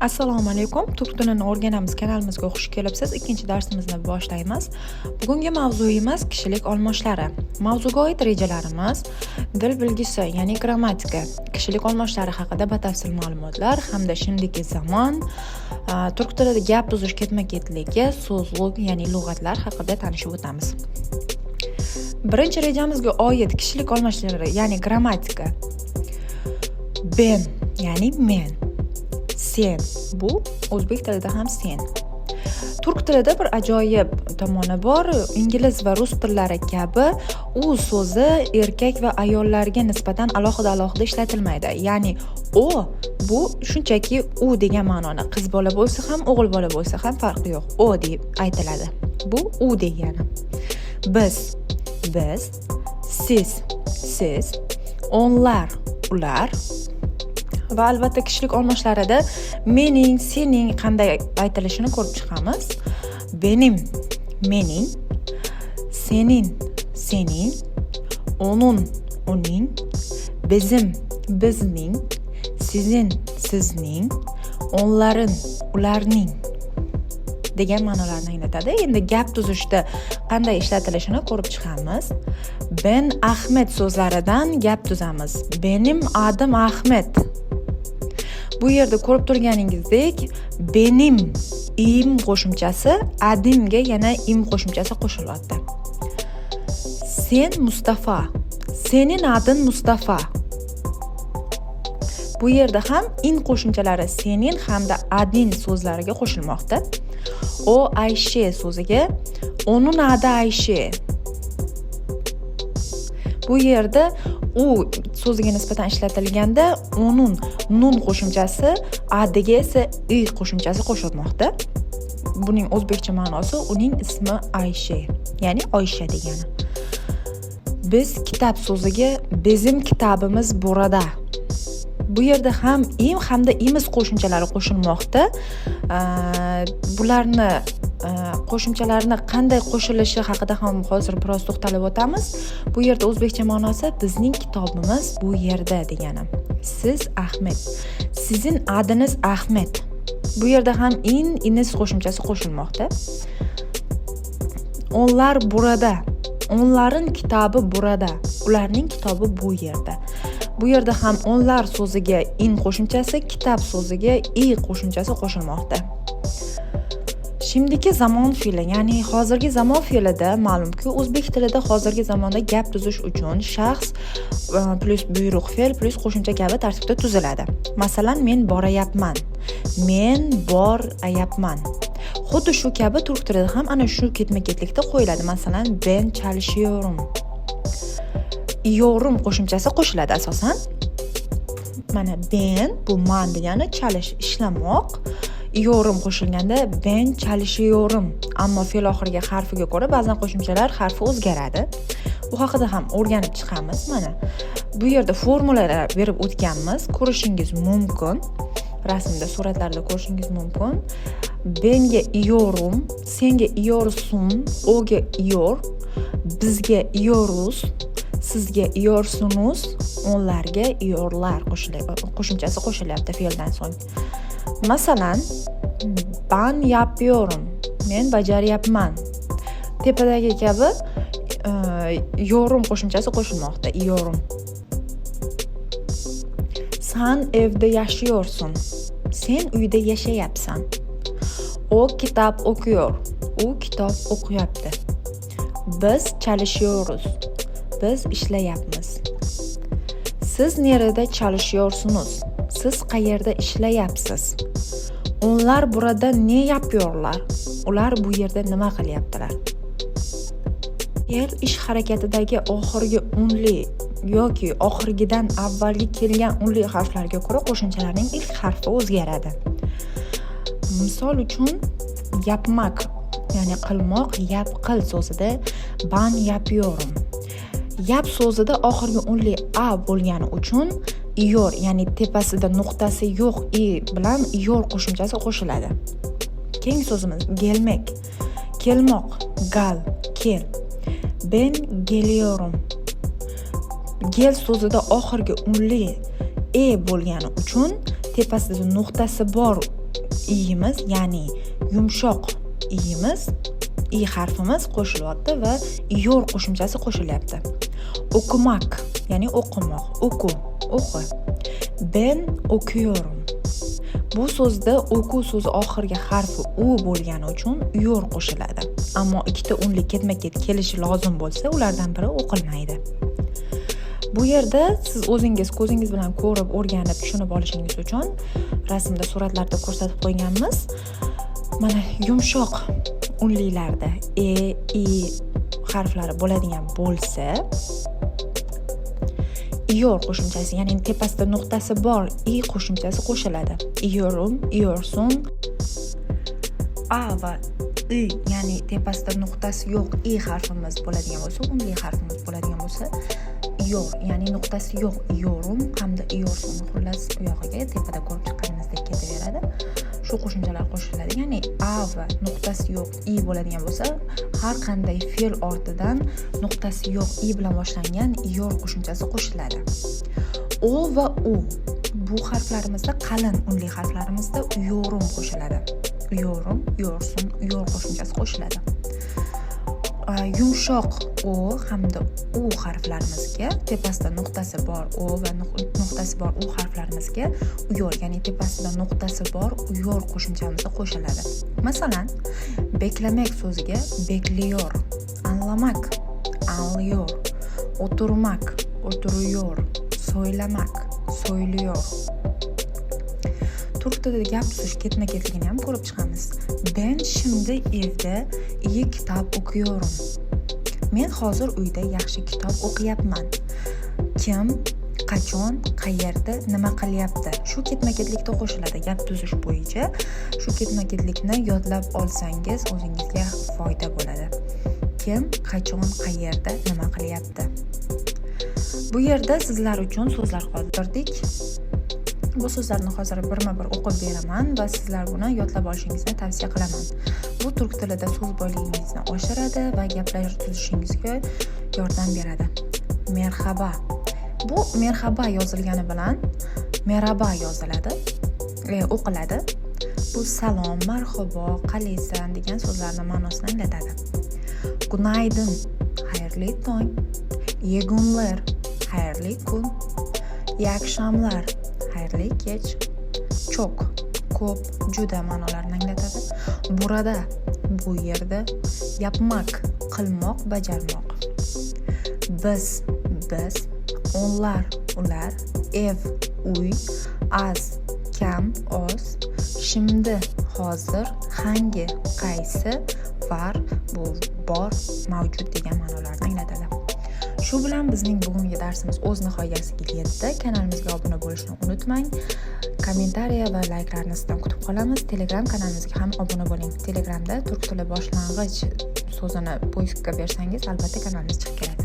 assalomu alaykum. Turk tilini o'rganamiz kanalimizga xush kelibsiz. Ikkinchi darsimizni boshlaymiz. Bugungi mavzuyimiz kishilik olmoshlari. Mavzuga oid rejalarimiz dil bilgisi ya'ni grammatika kishilik olmoshlari haqida batafsil ma'lumotlar hamda shimdiki zamon turk tilida gap buzish ketma ketligi so'zlug ya'ni lug'atlar haqida tanishib o'tamiz. Birinchi rejamizga oid kishilik olmoshlari ya'ni grammatika. Ben ya'ni men. Sen. Bu o'zbek tilida ham sen. Turk tilida bir ajoyib tomoni bor. Ingliz va rus tillari kabi u so'zi erkak va ayollarga nisbatan alohida alohida ishlatilmaydi. Ya'ni o bu shunchaki u degan ma'noni. Qiz bola bo'lsa ham o'g'il bola bo'lsa ham farqi yo'q. O deb aytiladi. Bu u degani. Biz biz siz siz onlar ular va albatta kishilik olmoshlarida mening sening qanday aytilishini ko'rib chiqamiz. Benim mening senin sening onun uning bizim bizning sizin sizning onlarin ularning degan ma'nolarni anglatadi. Endi gap tuzishda qanday ishlatilishini ko'rib chiqamiz. Ben ahmed so'zlaridan gap tuzamiz. Benim adim ahmed bu yerda ko'rib turganingizdek benim im qo'shimchasi adimga yana im qo'shimchasi qo'shilyapti. Sen mustafa sening adin mustafa. Bu yerda ham in qo'shimchalari senin hamda adin so'zlariga qo'shilmoqda. O ayshe so'ziga onun adi ayshe bu yerda u so'ziga nisbatan ishlatilganda unun nun qo'shimchasi adiga esa i qo'shimchasi qo'shilmoqda. Buning o'zbekcha ma'nosi uning ismi aysha ya'ni oysha degani. Biz kitob so'ziga bizim kitobimiz burada. Bu yerda ham im hamda imiz qo'shimchalari qo'shilmoqda. Bularni qo'shimchalarni qanday qo'shilishi haqida ham hozir biroz to'xtalib o'tamiz. Bu yerda o'zbekcha ma'nosi bizning kitobimiz bu yerda degani. Siz ahmed. Sizin adiniz ahmed. Bu yerda ham in iniz qo'shimchasi qo'shilmoqda. Onlar burada onların kitobi burada ularning kitobi bu yerda. Bu yerda ham onlar so'ziga in qo'shimchasi kitob so'ziga i qo'shimchasi qo'shilmoqda. Shimdiki zamon fe'li ya'ni hozirgi zamon fe'lida ma'lumki o'zbek tilida hozirgi zamonda gap tuzish uchun shaxs e, plyus buyruq fe'l plyus qo'shimcha kabi tartibda tuziladi. Masalan men borayapman. Men borayapman. Xuddi shu kabi turk tilida ham ana shu ketma ketlikda qo'yiladi. Masalan ben chalishiyorum yorum qo'shimchasi qo'shiladi asosan. Mana ben bu man degani chalish ishlamoq yorum qo'shilganda ben chalishiyorum ammo fe'l oxiriga harfiga ko'ra ba'zan qo'shimchalar harfi o'zgaradi. Bu haqida ham o'rganib chiqamiz mana. Bu yerda formulalar berib o'tganmiz. Ko'rishingiz mumkin. Rasmda suratlarda ko'rishingiz mumkin. Benga yorum senga iyorsun oga yor bizga yorus sizga iyorsunuz onlarga iyorlar qo'shimchasi qo'shilyapti fe'ldan so'ng. Masalan ban yapıyorum. Men bajaryapman tepadagi kabi e, yorum qo'shimchasi qo'shilmoqda yorum. San evda yashayorsun sen uyda yashayapsan. O kitap okuyor u kitob o'qiyapti. Biz çalışıyoruz biz ishlayapmiz. Siz nerede çalışıyorsunuz siz qayerda ishlayapsiz? Onlar burada ne yapıyorlar? Ular bu yerda nima qilyaptilar? Fe'l ish harakatidagi oxirgi unli yoki oxirgidan avvalgi kelgan unli harflarga ko'ra qo'shimchalarning ilk harfi o'zgaradi. Misol uchun yapmak ya'ni qilmoq yap qil so'zida ban yapyorum. Yap so'zida oxirgi unli a bo'lgani uchun iyor ya'ni tepasida nuqtasi yo'q i bilan iyor qo'shimchasi qo'shiladi. Keyingi so'zimiz gelmek kelmoq gal kel. Ben geliyorum. Gel so'zida oxirgi unli e bo'lgani uchun tepasida nuqtasi bor iyimiz ya'ni yumshoq iyimiz i harfimiz qo'shilyapti va yor qo'shimchasi qo'shilyapti. O'qimak ya'ni o'qimoq o'qu o'qi. Ben o'kuyorum bu so'zda o'ku so'zi oxirgi harfi u bo'lgani uchun yor qo'shiladi. Ammo ikkita unli ketma ket kelishi lozim bo'lsa ulardan biri o'qilmaydi. Bu yerda siz o'zingiz ko'zingiz bilan ko'rib o'rganib tushunib olishingiz uchun rasmda suratlarda ko'rsatib qo'yganmiz. Mana yumshoq unlilarda e i harflari bo'ladigan bo'lsa ior qo'shimchasi ya'ni tepasida nuqtasi bor i qo'shimchasi qo'shiladi. Iyorum iyorsun a va i ya'ni tepasida nuqtasi yo'q i harfimiz bo'ladigan bo'lsa unli harfimiz bo'ladigan bo'lsa yo ya'ni nuqtasi yo'q yorum hamda iyorsun xullas u yog'iga tepada ko'rib chiqqanimizdek ketaveradi. Shu qo'shimchalar qo'shiladi. Ya'ni a va nuqtasi yo'q i bo'ladigan bo'lsa har qanday fe'l ortidan nuqtasi yo'q i bilan boshlangan yor qo'shimchasi qo'shiladi. O va u bu harflarimizda qalin unli harflarimizda yorum qo'shiladi. Yorum yorsun yor qo'shimchasi qo'shiladi. Yumshoq o hamda u harflarimizga tepasida nuqtasi bor o va nuqtasi bor u harflarimizga uyor ya'ni tepasida nuqtasi bor uyor qo'shimchamiz qo'shiladi. Masalan beklamak so'ziga bekliyor anlamak anlıyor o'tirmak o'tiriyor so'ylamak so'yliyor. Turk tilida gap tuzish ketma ketligini ham ko'rib chiqamiz. Ben şimdi evda iyi kitob o'qiyorum men hozir uyda yaxshi kitob o'qiyapman. Kim qachon qayerda nima qilyapti? Shu ketma ketlikda qo'shiladi gap tuzish bo'yicha. Shu ketma ketlikni yodlab olsangiz o'zingizga foyda bo'ladi. Kim qachon qayerda nima qilyapti? Bu yerda sizlar uchun so'zlar qoldirdik. Bu so'zlarni hozir birma bir o'qib beraman va sizlar buni yodlab olishingizni tavsiya qilaman. Bu turk tilida so'z boyligingizni oshiradi va gaplar tuzishingizga yordam beradi. Merhaba. Bu merhaba yozilgani bilan meraba yoziladi e, o'qiladi. Bu salom marhabo qalaysan degan so'zlarni ma'nosini anglatadi. Gunaydin xayrli tong. Yegunlar, xayrli kun. Yakshamlar, akşamlar. Xayrli kech çok. Ko'p juda ma'nolarini anglatadi burada bu yerda yapmak qilmoq bajarmoq biz biz onlar ular. Ev uy. Az kam oz. Şimdi hozir hangi qaysi var bu bor mavjud degan ma'nolarni anglatadi shu bilan bizning bugungi darsimiz o'z nihoyasiga yetdi kanalimizga obuna bo'lishni unutmang. Kommentariya va layklarni sizdan kutib qolamiz. Telegram kanalimizga ham obuna bo'ling. Telegramda turk tili boshlang'ich so'zini poiskga bersangiz albatta kanalimiz chiqib keladi.